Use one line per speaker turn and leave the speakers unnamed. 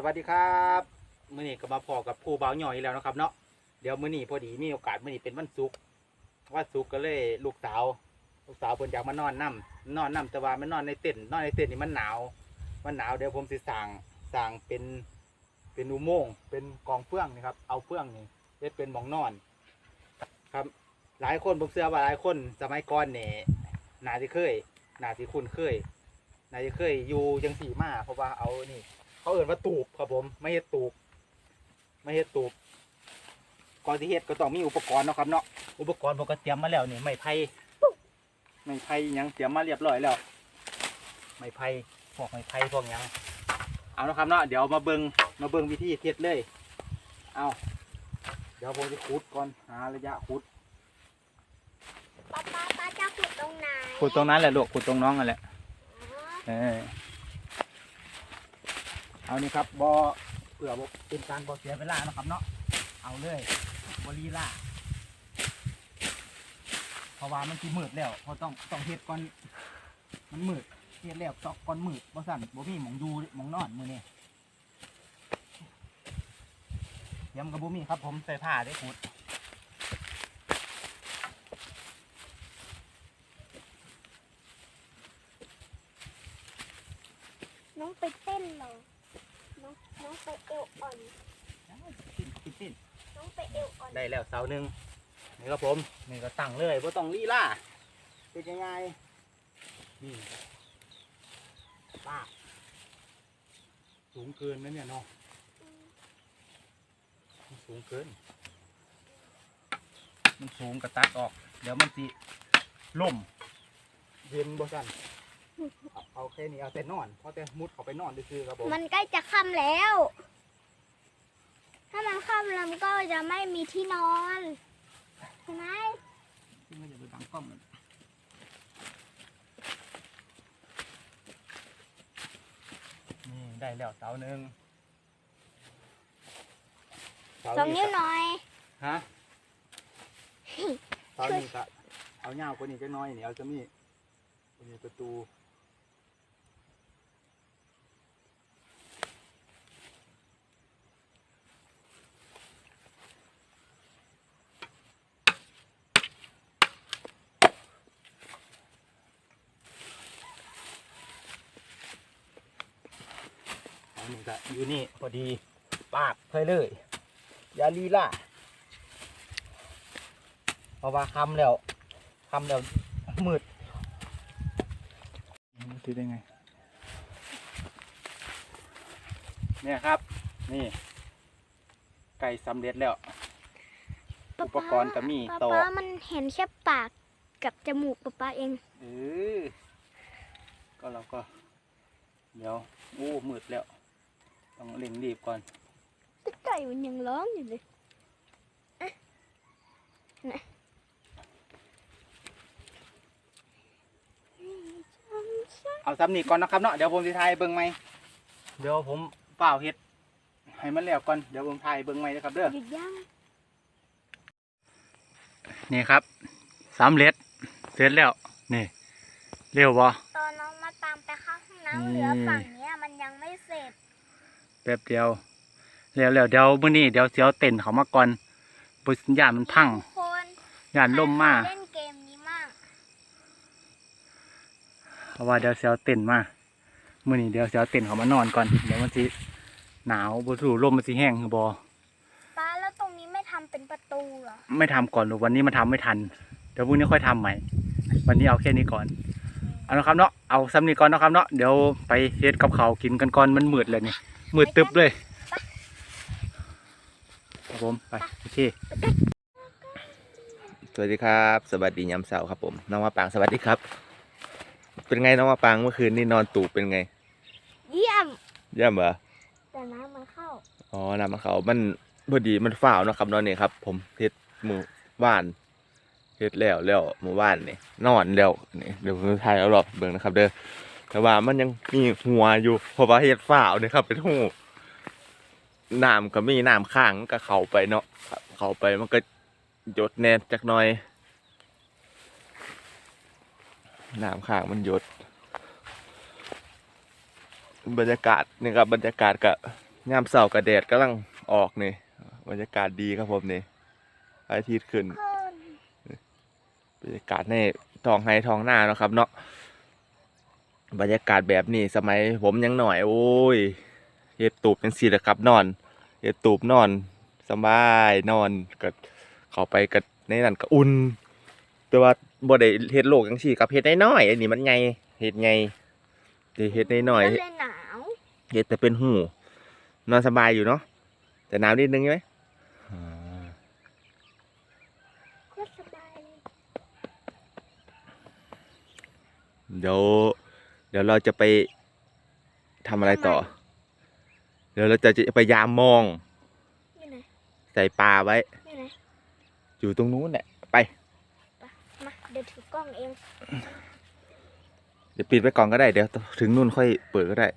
สวัสดีครับมื้อนี้ก็มาพอกับผู้บ่าวหน่อยแล้วนะครับ เนาะเดี๋ยวมื้อนี้พอดีมีโอกาสมื้อนี้เป็นวันศุกร์วันศุกร์ก็เลยลูกสาวลูกสาวเพิ่นอยากมานอนนํนอนนํแต่ว่ามันนอนในเต็นท์นอนในเต็นท์นี่มันหนาว มันหนาวเดี๋ยวผมสิสั่งสั่งเป็นเป็นอุโมงค์เป็นกองเฟื่องนี่ครับ เอาเฟื่องนี่เฮ็ดเป็นหมองนอน ครับ หลายคนผมเชื่อว่าหลายคนสมัยก่อนเนี่ยน่าจะเคยน่าจะคุ้นเคยน่าจะเคยอยู่จังสี่มาเพราะว่าเอานี่ เขาเอ่นว่าตูบครับผมไม่เฮ็ดตูบไม่เฮ็ดตูบก่อนที่เฮ็ดก็ต้องมีอุปกรณ์เนาะครับเนาะอุปกรณ์ผมก็เตรียมมาแล้วนี่ไม้ไผ่ไม้ไผ่หยังเตรียมมาเรียบร้อยแล้วไม้ไผ่พวกไม้ไผ่พวกหยังเอาเนาะครับเนาะเดี๋ยวมาเบิงมาเบิงวิธีเฮ็ดเลยเอาเดี๋ยวผมจะขุดก่อนหาระยะขุด
ป๊าป๊าป๊าจะขุดตรงไหน
ขุดตรงนั้นแหละลูกขุดตรงน้องนั่นแหละ
อ๋อ
เออ เอานี่ครับบอเผื่อเป็นการบอเสียเวลานะครับเนาะเอาเลยบลีล่าเพราะว่ามันสิมืดแล้วเพราะต้องต้องเฮ็ดก่อนมันมืดเฮ็ดแล้วต้องก่อนมืดบ่สั่นบ่มีหมองดูหมองนอนมื้อนี้เตรียำกับบ่มีครับผมใส่ผ้าได้ขุด
น้องไปเต้นเหรอ น้องน้องไปเอวอ่อน
ปิ้นปิ้นปิ้น
น้อง ได้
แล้วเสาหนึ่งนี่ครับผมนี่ก็ตั้งเลยว่าต้องลีล่าเป็นยังไงนี่ป้าสูงเกินนะเนี่ยนาะมันสูงเกิน มันสูงกระตัดออก เดี๋ยวมันสิล่มเย็นบ่สันเอาแค่นี้เอาแต่นอนเพราะแต่มุดเขาไปนอนซื่อๆครับผม
มันใกล้จะค่ำแล้ว ถ้ามันค่ำแล้วมันก็จะไม่มีที่นอนใช่ไหม
ที่มันจะไปบังกล้องมันนี่ได้แล้วเสาหนึ่งเา
สองนิ้ว
ก็
หน่อย
ฮะเสานี่ก็เอาเงาวกว่านี้จักหน้อยนี่เอาจะมีมีประตู นี่ก็อยู่นี่พอดีปากเคยเลยอยาลีล่าเพราะว่าคำแล้วคำแล้วมืดมันถือได้ไง เนี่ยครับ นี่ ไก่สำเร็จแล้ว อุปกรณ์ก็มี
ป๊า
ต่อ
ป๊ามันเห็นแค่ปากกับจมูกป๊าป๊าเอง
เออก็เราก็ เดี๋ยว โอ้มืดแล้ว ต้องเร่งรีบก่อน
ไก่มันยังร้องอยู่เลยอะนะ
เอาซ้ำนี่ก่อนนะครับเนาะเดี๋ยวผมจะทายเบิ้งไหมเดี๋ยวผมเปล่าเฮ็ดให้มันแล้วก่อนเดี๋ยวผมทายเบิ้งไหมนะครับเด้อ
หยุดย่าง
นี่ครับสำเร็จเสร็จแล้วนี่เร็วบ่
ตอนน้องมาตามไปเข้าห้อง
อืม
น้ำเหลือฝั่งเนี้ยมันยังไม่เสร็จ
แป๊บเดียว แล้วแล้วเดี๋ยวมื้อนี้เดี๋ยวเสียวเต้นเขามาก่อนปุสัญญาณมันพัง
ทุกคน
ยานล่มมา
ใครเคยเล่นเกมนี้มั่ง
เพราะว่าเดี๋ยวเสียวเต้นมามื้อนี้เดี๋ยวเสียวเต้นเขามานอนก่อนเดี๋ยวมันสิหนาวบ่รู้ลมมันสิแห้งคือบ่
ป้าแล้วตรงนี้ไม่ทำเป็นประตูเหรอ
ไม่ทำก่อนหรือวันนี้มันทำไม่ทัน เดี๋ยวพรุ่งนี้ค่อยทำใหม่ วันนี้เอาแค่นี้ก่อน เอาละครับเนาะเอาซ้ำนี้ก่อนเนาะครับเนาะเดี๋ยวไปเฮ็ดกับเขาวกินกันก่อนมันมืดเลยนี่ มืดตึบเลยครับผมไปโอเค
สวัสดีครับ สวัสดียามเสาร์ครับผมน้องมาปางสวัสดีครับ เป็นไงน้องมาปางเมื่อคืนนี่นอนตูบเป็นไง
เยี่ยม
เยี่ยมเหรอ
แต่น้ำมันเข้า
อ๋อน้ำมันเขามันพอดีมันฝ่าวเนาะครับนอนนี่ครับ ผมเฮ็ดหมู่บ้านเฮ็ดแล้วแล้วหมู่บ้านนี่นอนแล้วนี่เดี๋ยวผมถ่ายเอารอบเบิ่งนะครับ เด้อ แต่ว่ามันยังมีหัวอยู่เพราะว่าเฮ็ดฝ่าวนี่ยครับ เป็นหูน้ำก็มีน้ำข้างมันก็เข้าไปเนาะเข้าไปมันก็หยดแน่จักหน่อยน้ำข้างมันหยด บรรยากาศนี่ครับบรรยากาศก็ยามเสาร์กระแดดกำลังออกนี่บรรยากาศดีครับผมนี่อาทิตย์ขึ้นบรรยากาศในท้องไฮท้องหน้านะครับเนาะ บรรยากาศแบบนี้สมัยผมยังหน่อย โอ้ยเฮ็ดตูบเป็นสี่แหละครับนอนเฮ็ดตูบนอนสบายนอนก็เข้าไปก็ในนั้นก็อุ่น แต่ว่าบ่ได้เฮ็ดโลกจังซี่กับเฮ็ดน้อยๆอันนี้มันใหญ่เฮ็ดใหญ่แต่เฮ็ดน้อย
ก็
ๆ
เลยหนาว
เฮ็ดแต่เป็นหูนอนสบายอยู่เนาะแต่หนาวนิดนึงใช่ไหมอ่า
ก็สบายเลย
เดี๋ยว เดี๋ยวเราจะไปทำอะไรต่อ เดี๋ยวเราจะจะไปยามมอง
อยู่ไหน
ใส่ปลาไว้
อยู่ไหน
อยู่ตรงนู้นแหละไป
มาเดี๋ยวถือกล้องเอง
เดี๋ยวปิดไว้ก่อนก็ได้ เดี๋ยวถึงนู่นค่อยเปิดก็ได้